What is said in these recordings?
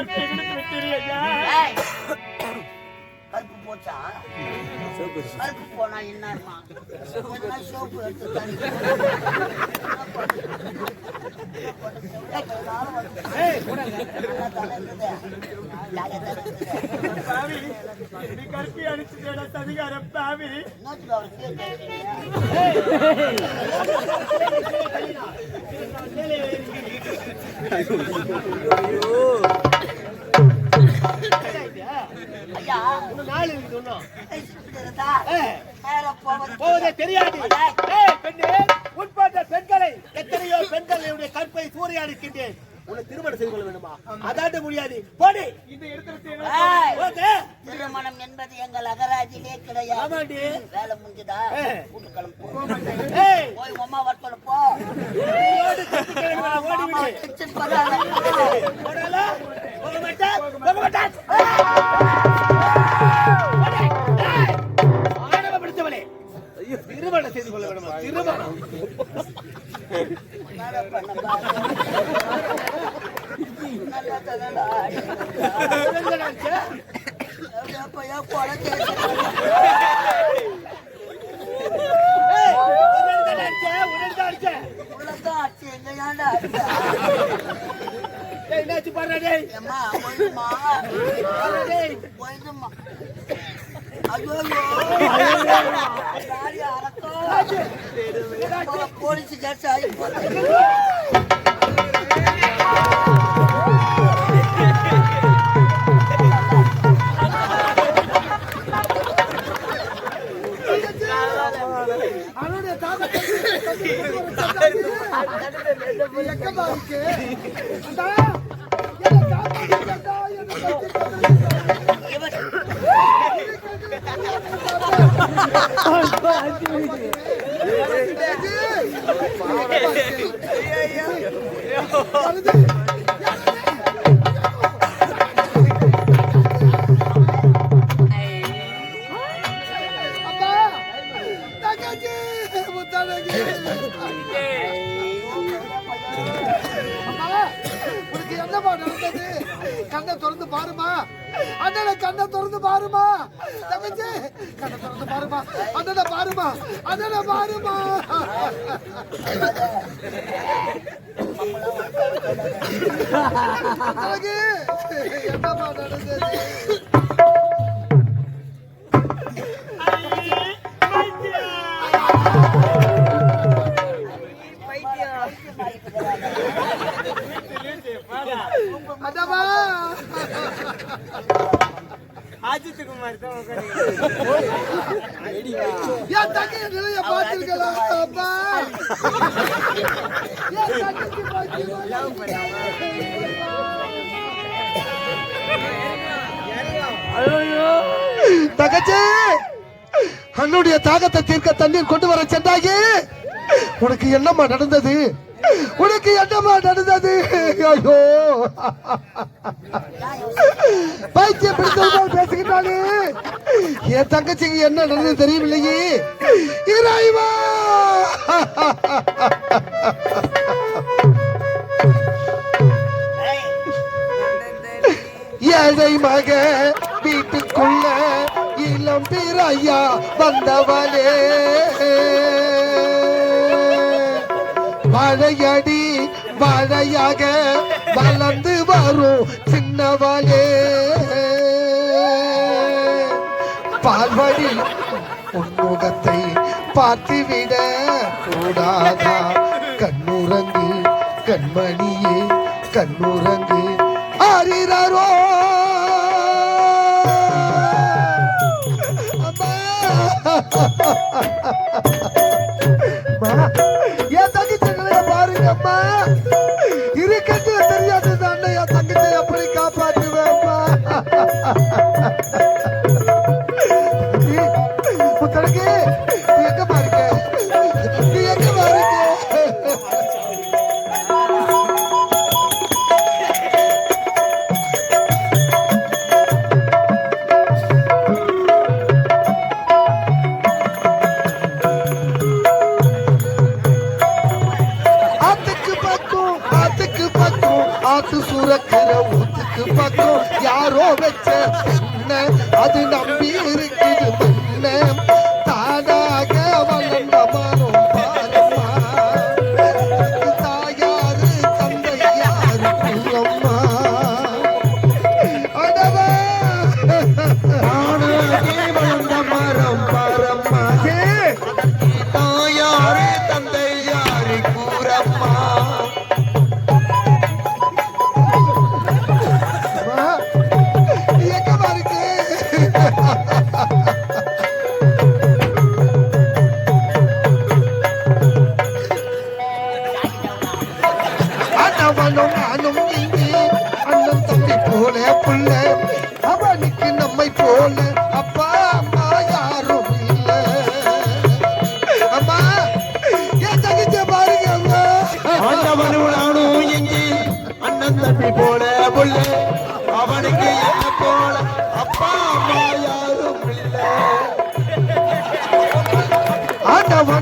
விட்டீர்கள் கருப்பு போச்சா? கருப்பு போனா சோப்பு எடுத்து அடிச்சுட்டேடா சதிகார பாவி. கிடையாது ஆமாண்டி. வேலை முடிஞ்சுதா. வீட்டு கிளம்பு. போய் உங்க அம்மா வர போ. ஓடி ஓடி டென்ஷன் பண்ணாத. போடல போக மாட்டேன். போக பிடிச்சவளே. திருமணம் செய்து கொள்ள வேண்டுமா திருமணம். நல்லா என்னாச்சு பாருடா டேய். ஏம்மா, போயிடுமா? பாருடா டேய். போயிடுமா? யாரு அரக்கோ? போலீஸ் கேஸ் ஆகி எக்கமா இருக்கு? அண்டா, என்னை காப்பாத்துங்கடா, என்னை காப்பாத்துங்கடா. இவன் அப்பா, பாருமா. அண்ணனை கண்ணை திறந்து பாருமா. தங்கச்சி கண்ணை திறந்து பாருமா. அண்ணனை பாருமா. அண்ணனை பாருமா. அழகு என்னம்மா நடந்தது? அண்ணம்மா குமார் தான் உட்காந்து தங்கைய நிலைய பார்த்திருக்கலாம் அப்பா. அண்ணுடைய தாகத்தை தீர்க்க தண்ணீர் கொண்டு வர சென்றாயே. உனக்கு என்னம்மா நடந்தது? உனக்கு என்னமா நடந்தது? ஐயோ. பைத்தியம் பிடித்தவங்க பேசுகிறானே என் தங்கச்சிக்கு என்ன நடந்தது தெரியவில்லையே. இறைவா! ஏழை மக வீட்டுக்குள்ள இளம் பிறையா வந்தவளே. வாழையடி வாழையாக வளர்ந்து வரும் சின்னவளே பால்வடி உன்முகத்தை பார்த்துவிட கூடாதா? கண்ணுரங்கு கண்மணியே கண்ணுரங்கு ஆரிரோ அம்மா. என்ன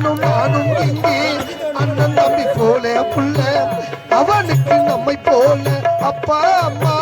ஆண்டவனும் நானும் இங்கே. அண்ணன் தம்பி போல புள்ள. அவனுக்கு நம்மை போல அப்பா அம்மா.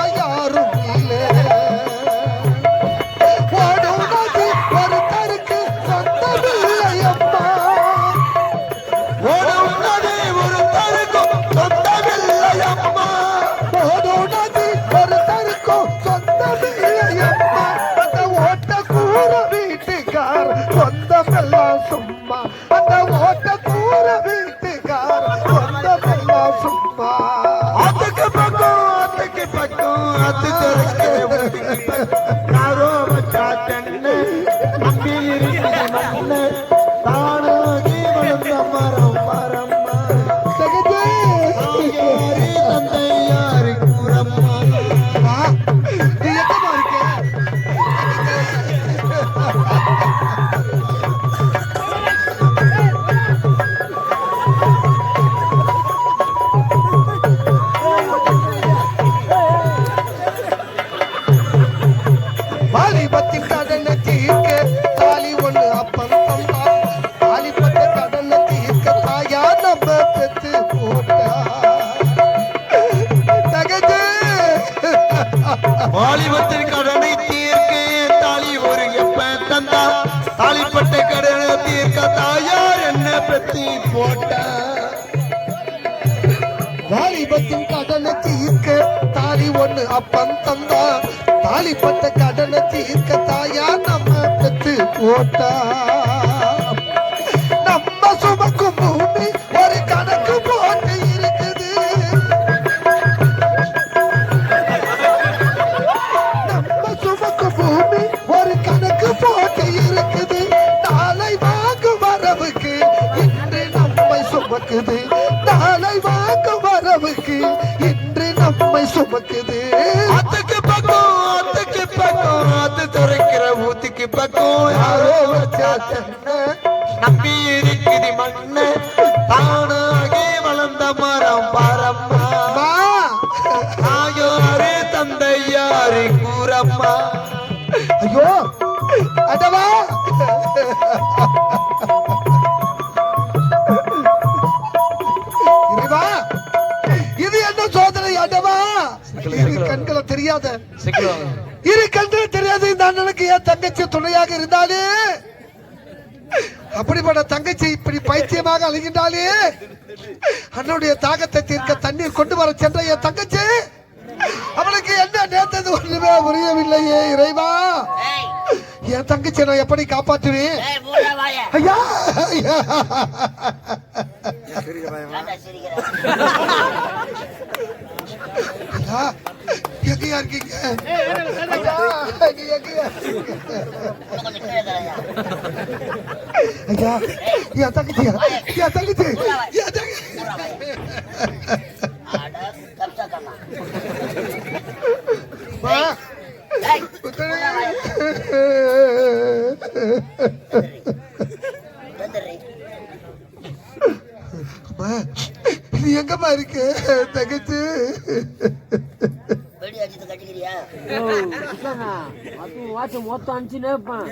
போட்டா தந்தா தாலிப்பட்ட கடனை தீர்க்க தாயார் என்ன பத்தி போட்டா? வாலிபத்தின் கடனை தீர்க்க தாலி ஒண்ணு அப்பன் தந்தா தாலிப்பட்ட கடனை தீர்க்க தாயார் நம்ம பெத்து போட்டா. சுமக்குது அதுக்கு பக்கம் அதுக்கு பக்கம் அது துறைக்கிற ஊத்துக்கு பக்கம் யாரோ இரு தெரியாத இந்த அண்ணனுக்கு என் தங்கச்சி துணையாக இருந்தாலே. அப்படிப்பட்ட தங்கச்சி இப்படி பைத்தியமாக அழுகின்றாலே அண்ணனுடைய தாகத்தை தீர்க்க தண்ணீர் கொண்டு வர சென்ற என் தங்கச்சி. அவளுக்கு என்ன நேர்ந்தது ஒண்ணுமே புரியவில்லையே இறைவா. ஏய், என் தங்கச்சி நான் எப்படி காப்பாற்றுவேன். ஐயா. ஐயா. ஏன்டா சிரிக்கிற? ஐயா, எங்கயா இருக்கீங்க ஐயா, நீ எங்கயா இருக்கீங்க? இன்னும் கொஞ்சம் கீழே தரையா. ஐயா என் தங்கச்சியா என் தங்கச்சி என் நீ எங்கம்மா இருக்கு வாட்ச் மொத்தம் அனுப்பிச்சுனே இருப்பான்.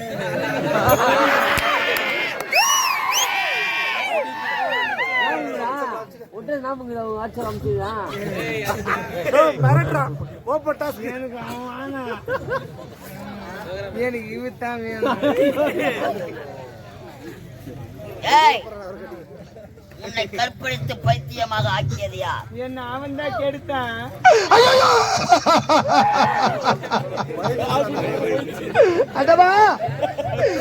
விட்டு நாம வாட்ச் அனுப்பிச்சுதான் மிரட்டுறான் ஓப்பன் டாஸ்க். எனக்கு அவன் வேணாம். எனக்கு இவ தான் வேணும். ஏய் உன்னை கற்பழித்து பைத்தியமாக ஆக்கியது யார்? என்ன அவன் தான் கெடுத்தான் அடவா!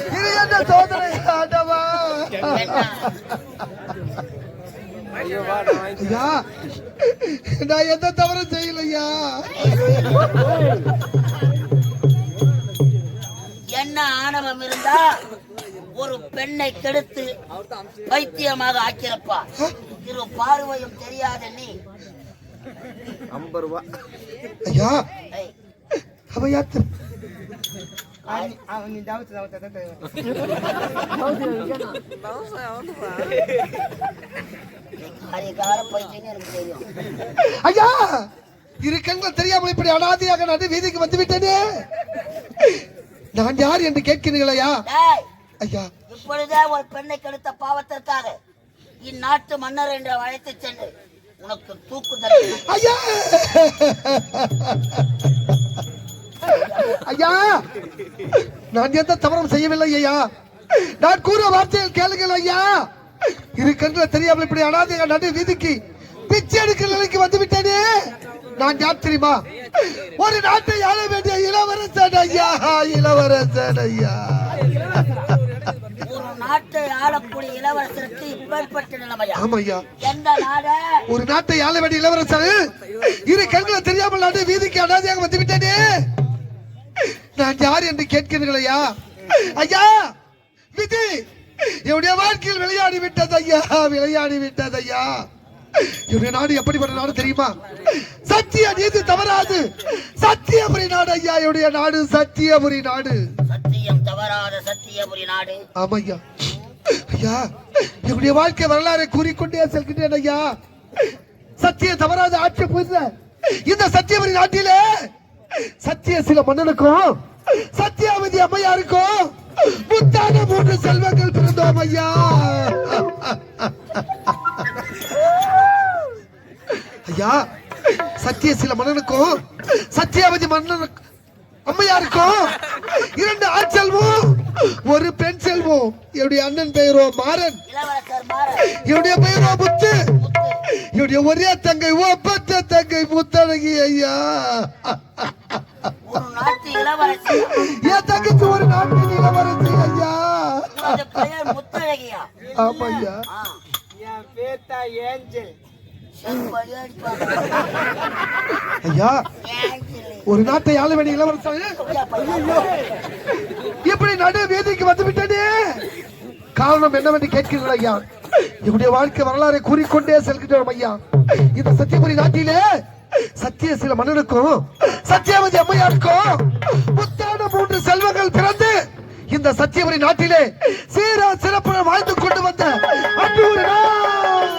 இது என்ன சோதனை? அடவா! நான் எந்த தவறும் செய்யலையா? என்ன ஆணவம் இருந்தா ஒரு பெண்ணை கெடுத்து பைத்தியமாக ஆக்கியிருப்பா இரு பார்வையும் தெரியாத நீ. ஐயா. ஏய், அவ யாத்து அவன் அவன் நீ தவிர்த்து தவிர்த்து தவிர்த்து. காரியக்கார பைத்தியம் எனக்கு தெரியும். ஐயா இரு கண்கள் தெரியாமல் இப்படி அனாதையாக நடு வீதிக்கு வந்து விட்டேனே நான் யார் என்று கேட்கிறீர்களையா ஐயா. இப்பொழுதே ஒரு பெண்ணை கெடுத்த பாவத்திற்காக இந்நாட்டு மன்னர் என்று அழைத்து சென்று உனக்கு தூக்கு ஐயா. ஐயா. நான் எந்த தவறும் செய்யவில்லை ஐயா. நான் கூற வார்த்தையில் கேளுங்கள் ஐயா. இரு கண்கள் தெரியாமல் இப்படி அனாதையாக நடு வீதிக்கு பிச்சை எடுக்கிற நிலைக்கு வந்து விட்டேனே நான் யார் தெரியுமா? ஒரு நாட்டை ஆள வேண்டிய இளவரசன் ஐயா. இளவரசன் ஐயா. நாட்டை ஆளக்கூடிய இளவரசருக்கு இப்பேற்பட்ட நிலைமையா? ஆமா ஐயா எந்த நாட? ஒரு நாட்டை ஆள வேண்டிய இளவரசர்? இரு கண்களை தெரியாமல் நாடு வீதிக்கு அனாதையாக வந்து விட்டேனே. நான் யார் என்று கேட்கிறீர்கள் ஐயா? ஐயா! விதி! என்னுடைய வாழ்க்கையில் விளையாடி விட்டது ஐயா. விளையாடி விட்டது ஐயா. என்னுடைய நாடு எப்படிப்பட்ட நாடு தெரியுமா? சத்திய நீதி தவறாது. சத்தியபுரி நாடு ஐயா. என்னுடைய நாடு சத்தியபுரி நாடு. சத்தியம் தவறாத சத்தியபுரி நாடு. ஆமா ஐயா ஐயா என்னுடைய வாழ்க்கை வரலாறை கூறிக்கொண்டே செல்கின்றேன் ஐயா. சத்திய தவறாத ஆட்சி புரிந்த இந்த சத்தியவரி நாட்டிலே சத்திய சில மன்னனுக்கும் சத்தியாவதி அம்மையாருக்கும் முத்தான மூன்று செல்வங்கள் பிறந்தோம் ஐயா. ஐயா சத்திய சில மன்னனுக்கும் சத்தியாவதி மன்னனுக்கு அம்மையாருக்கும் இரண்டு ஆண் செல்வம் ஒரு பெண் செல்வம். என்னுடைய அண்ணன் பெயரோ மாறன். என்னுடைய பெயரோ முத்து. முத்து என்னுடைய ஒரே தங்கை ஒப்பற்ற தங்கை முத்தழகி ஐயா. ஒரு நாட்டு இளவரசி. என் தங்கச்சி ஒரு நாட்டின் இளவரசி ஐயா. உனது பெயர் முத்தழகியா? ஆமா ஐயா என் பேத்தா ஏஞ்சல். ஐயா ஒரு நாட்டை ஆள வேண்டிய இளவரசன் இப்படி நடு வீதிக்கு வந்து விட்டனே? காரணம் என்னவென்று கேட்கிறீர்கள் ஐயா? என்னுடைய வாழ்க்கை வரலாறை கூறிக்கொண்டே செல்கின்றோம் ஐயா. இந்த சத்தியபுரி நாட்டிலே சத்திய சில மன்னனுக்கும் சத்தியவதி அம்மையாருக்கும் முத்தான மூன்று செல்வங்கள் பிறந்து இந்த சத்தியபுரி நாட்டிலே சீரா சிறப்புடன் வாழ்ந்து கொண்டு வந்த அன்று ஒரு நாள்